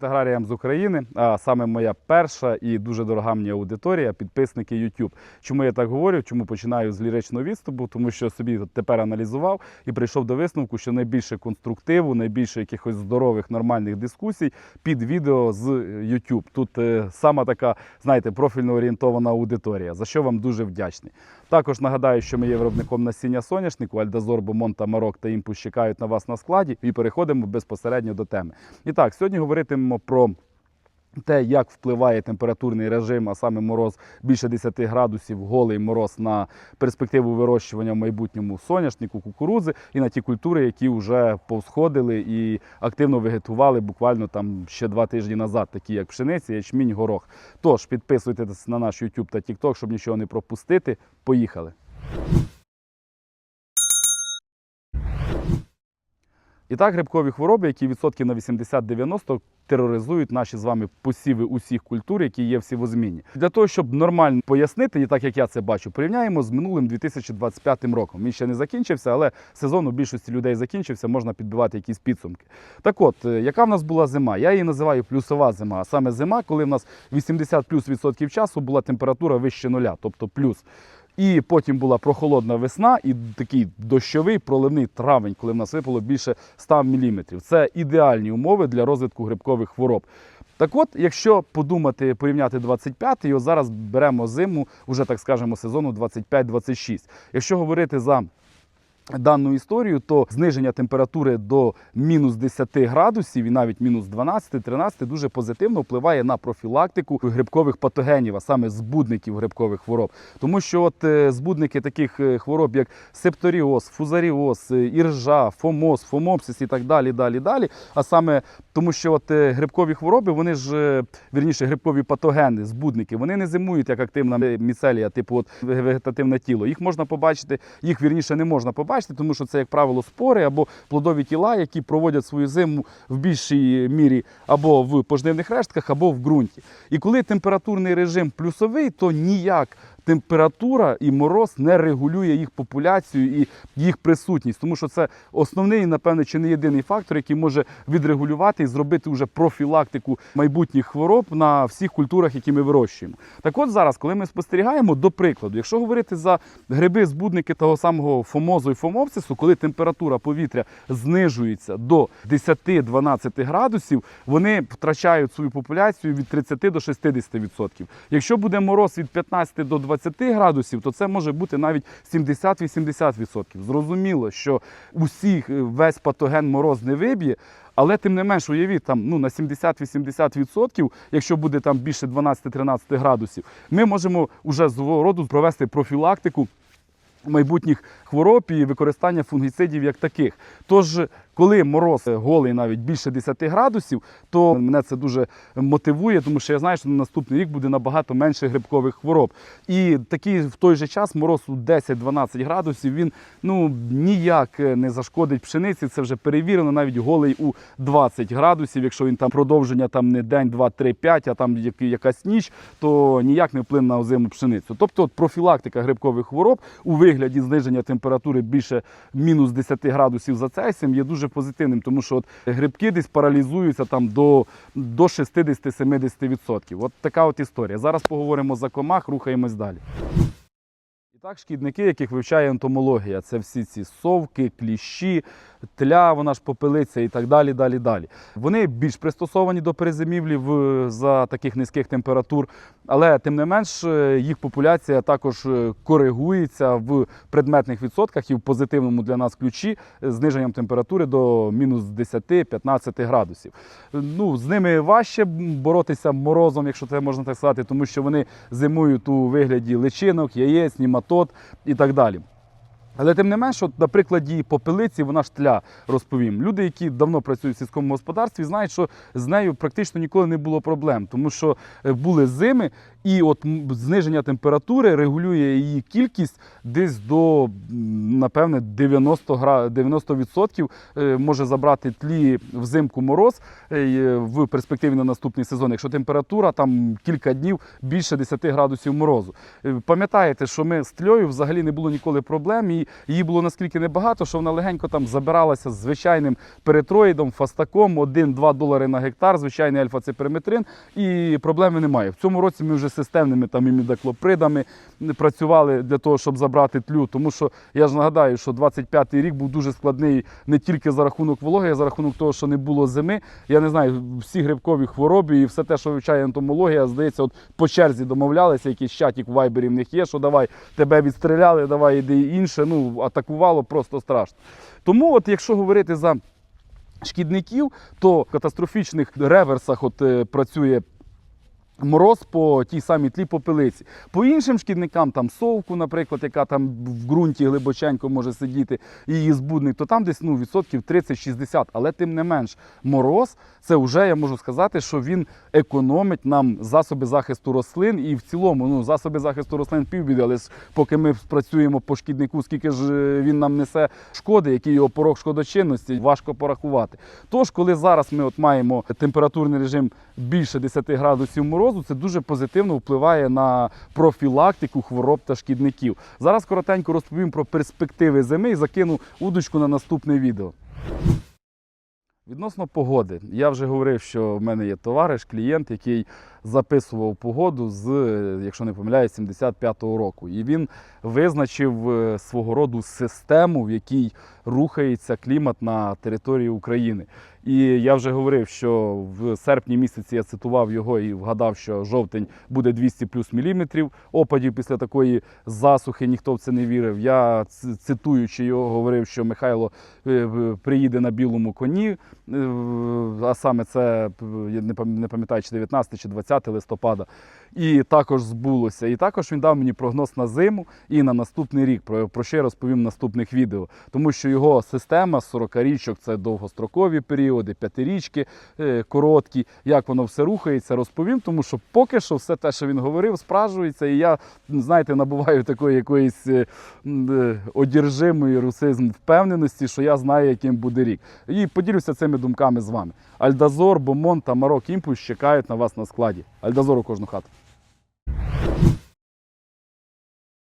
Привіт аграріям з України. А саме моя перша і дуже дорога мені аудиторія, підписники YouTube. Чому я так говорю? Чому починаю з ліричного відступу? Тому що собі тепер аналізував і прийшов до висновку, що найбільше конструктиву, найбільше якихось здорових нормальних дискусій під відео з YouTube. Тут е, сама така, знаєте, профільно орієнтована аудиторія, за що вам дуже вдячний. Також нагадаю, що ми є виробником насіння соняшнику, Альдазор, Бомон, Тамарок та Імпус чекають на вас на складі і переходимо безпосередньо до теми. І так, сьогодні говоритимемо про те, як впливає температурний режим, а саме мороз більше 10 градусів, голий мороз на перспективу вирощування в майбутньому соняшнику, кукурудзи і на ті культури, які вже повсходили і активно вегетували буквально там ще два тижні назад, такі як пшениця, ячмінь, горох. Тож підписуйтесь на наш YouTube та TikTok, щоб нічого не пропустити. Поїхали! І так, грибкові хвороби, які відсотки на 80-90 тероризують наші з вами посіви усіх культур, які є в сівозміні. Для того, щоб нормально пояснити, і так як я це бачу, порівняємо з минулим 2025 роком. Він ще не закінчився, але сезон у більшості людей закінчився, можна підбивати якісь підсумки. Так от, е, яка в нас була зима? Я її називаю плюсова зима, а саме зима, коли в нас 80 плюс відсотків часу була температура вище нуля, тобто плюс. І потім була прохолодна весна і такий дощовий проливний травень, коли в нас випало більше 100 мм. Це ідеальні умови для розвитку грибкових хвороб. Так от, якщо подумати, порівняти 25-й, от зараз беремо зиму, уже так скажемо, сезону 25-26. Якщо говорити за дану історію, то зниження температури до мінус 10 градусів і навіть мінус 12-13 дуже позитивно впливає на профілактику грибкових патогенів, а саме збудників грибкових хвороб. Тому що от е, збудники таких е, хвороб, як септоріоз, фузаріоз, е, іржа, фомоз, фомопсис і так далі, далі, далі. А саме тому, що от грибкові хвороби, вони ж вірніше грибкові патогени, збудники, вони не зимують як активна міцелія, типу от вегетативне тіло. Їх можна побачити, їх вірніше не можна побачити, тому що це, як правило, спори або плодові тіла, які проводять свою зиму в більшій мірі або в пожнивних рештках, або в ґрунті. І коли температурний режим плюсовий, то ніяк температура і мороз не регулює їх популяцію і їх присутність, тому що це основний, напевне, чи не єдиний фактор, який може відрегулювати і зробити вже профілактику майбутніх хвороб на всіх культурах, які ми вирощуємо. Так от зараз, коли ми спостерігаємо, до прикладу, якщо говорити за гриби, збудники того самого фомозу і фомопсису, коли температура повітря знижується до 10-12 градусів, вони втрачають свою популяцію від 30 до 60%. Якщо буде мороз від 15 до 20 градусів, то це може бути навіть 70-80%. Зрозуміло, що усіх е, весь патоген мороз не виб'є. Але тим не менш, уявіть, там ну на 70-80%, якщо буде там більше 12-13 градусів, ми можемо вже з роду провести профілактику майбутніх хвороб і використання фунгіцидів як таких. Тож, коли мороз голий навіть більше 10 градусів, то мене це дуже мотивує, тому що я знаю, що на наступний рік буде набагато менше грибкових хвороб. І такий в той же час мороз у 10-12 градусів він ну ніяк не зашкодить пшениці. Це вже перевірено, навіть голий у 20 градусів. Якщо він там продовження там не день, два, три, п'ять, а там якась ніч, то ніяк не вплине на озиму пшеницю. Тобто от профілактика грибкових хвороб у вигляді зниження температури більше мінус 10 градусів за Цельсієм є дуже позитивним, тому що от грибки десь паралізуються там до, до 60-70%. От така от історія. Зараз поговоримо за комах, рухаємось далі. І так, шкідники, яких вивчає ентомологія, це всі ці совки, кліщі, тля, вона ж попелиця і так далі. далі, далі. Вони більш пристосовані до перезимівлі в, за таких низьких температур, але тим не менш е, їх популяція також е, коригується в предметних відсотках і в позитивному для нас ключі зниженням температури до мінус 10-15 градусів. Ну, з ними важче боротися морозом, якщо це можна так сказати, тому що вони зимують у вигляді личинок, яєць, німатод і так далі. Але тим не менш, от на прикладі попелиці вона ж тля розповім. Люди, які давно працюють в сільському господарстві, знають, що з нею практично ніколи не було проблем, тому що е, були зими, І от зниження температури регулює її кількість десь до, напевне, 90, гра... 90% е, може забрати тлі взимку мороз е, в перспективі на наступний сезон, якщо температура там кілька днів більше 10 градусів морозу. Е, Пам'ятаєте, що ми з тльою взагалі не було ніколи проблем, і її було наскільки небагато, що вона легенько там забиралася з звичайним перетроїдом, фастаком, 1-2 долари на гектар, звичайний альфа-циперметрин, і проблеми немає. В цьому році ми вже системними там імідаклопридами працювали для того, щоб забрати тлю. Тому що я ж нагадаю, що 25-й рік був дуже складний не тільки за рахунок вологи, а за рахунок того, що не було зими. Я не знаю, всі грибкові хвороби і все те, що вивчає ентомологія, здається, от по черзі домовлялися, якийсь чатік в вайбері в них є, що давай тебе відстріляли, давай іди інше. Ну, атакувало просто страшно. Тому, от якщо говорити за шкідників, то в катастрофічних реверсах от, е, працює. Мороз по тій самій тлі попелиці. По іншим шкідникам, там совку, наприклад, яка там в ґрунті глибоченько може сидіти, її збудник, то там десь ну, відсотків 30-60. Але тим не менш, мороз це вже я можу сказати, що він економить нам засоби захисту рослин і в цілому ну, засоби захисту рослин півбіди, але поки ми працюємо по шкіднику, скільки ж е, він нам несе шкоди, який його порог шкодочинності, важко порахувати. Тож, коли зараз ми от маємо температурний режим більше 10 градусів морозу, це дуже позитивно впливає на профілактику хвороб та шкідників. Зараз коротенько розповім про перспективи зими і закину удочку на наступне відео. Відносно погоди, я вже говорив, що в мене є товариш, клієнт, який записував погоду з, якщо не помиляюсь, 75-го року. І він визначив е, свого роду систему, в якій рухається клімат на території України. І я вже говорив, що в серпні місяці я цитував його і вгадав, що жовтень буде 200 плюс міліметрів опадів після такої засухи. Ніхто в це не вірив. Я цитуючи його, говорив, що Михайло е, приїде на білому коні. е, А саме це пам- не пам'ятаю, чи 19 чи 20 листопада. І також збулося. І також він дав мені прогноз на зиму і на наступний рік, про, про що я розповім в наступних відео. Тому що його система 40 річок це довгострокові періоди, п'ятирічки е, короткі. Як воно все рухається, розповім, тому що поки що все те, що він говорив, спражується, і я, знаєте, набуваю такої якоїсь е, е, одержимої русизм впевненості, що я знаю, яким буде рік. І поділюся цими думками з вами. Альдазор, Бомон та Марок Імпульс чекають на вас на складі. Альдазор у кожну хату. you